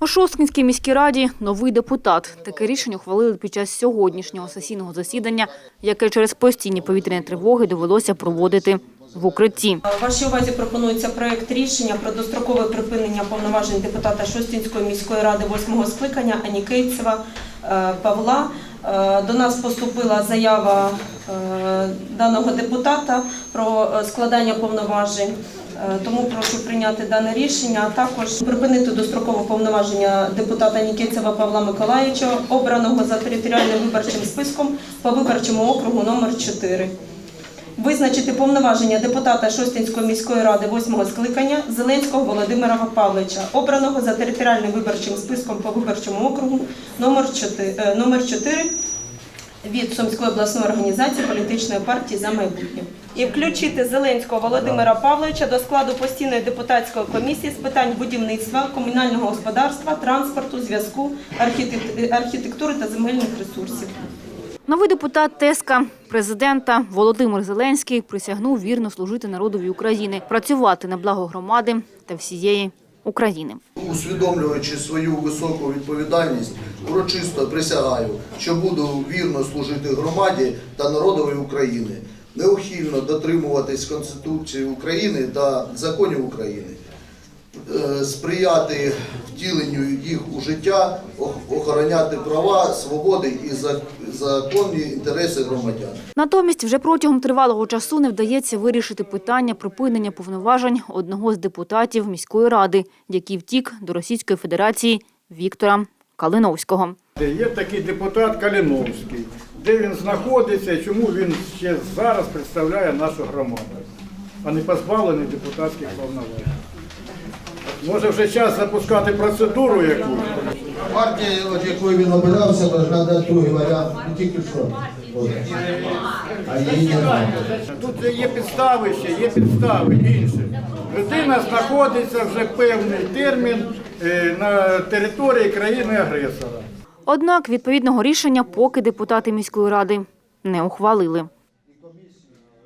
У Шосткінській міській раді новий депутат. Таке рішення ухвалили під час сьогоднішнього сесійного засідання, яке через постійні повітряні тривоги довелося проводити в укритті. Вашій увазі пропонується проект рішення про дострокове припинення повноважень депутата Шостінської міської ради восьмого скликання Анікейцева е, Павла. Е, До нас поступила заява е, даного депутата про е, складання повноважень. Тому прошу прийняти дане рішення, а також припинити дострокове повноваження депутата Нікітцева Павла Миколаївича, обраного за територіальним виборчим списком по виборчому округу номер 4 Визначити повноваження депутата Шостинської міської ради восьмого скликання Зеленського Володимира Павловича, обраного за територіальним виборчим списком по виборчому округу номер 4, е, номер 4 від Сумської обласної організації політичної партії за майбутнє. І включити Зеленського Володимира Павловича до складу постійної депутатської комісії з питань будівництва, комунального господарства, транспорту, зв'язку, архітектури та земельних ресурсів. Новий депутат Теска президента Володимир Зеленський присягнув вірно служити народові України, працювати на благо громади та всієї України. усвідомлюючи свою високу відповідальність, урочисто присягаю, що буду вірно служити громаді та народові України, неухильно дотримуватись Конституції України та законів України, сприяти втіленню їх у життя, охороняти права, свободи і законні інтереси громадян. Натомість вже протягом тривалого часу не вдається вирішити питання припинення повноважень одного з депутатів міської ради, який втік до Російської Федерації Віктора Калиновського. Є такий депутат Каліновський. Де він знаходиться і чому він ще зараз представляє нашу громаду, а не позбавлений депутатських повноважень. Може вже час запускати процедуру якусь? Партія, от якою він обирався, повинна дати другий варіант, не тільки що. От. А її немає. Тут є підстави ще, є підстави інші. Людина знаходиться вже певний термін е, на території країни-агресора. Однак відповідного рішення поки депутати міської ради не ухвалили.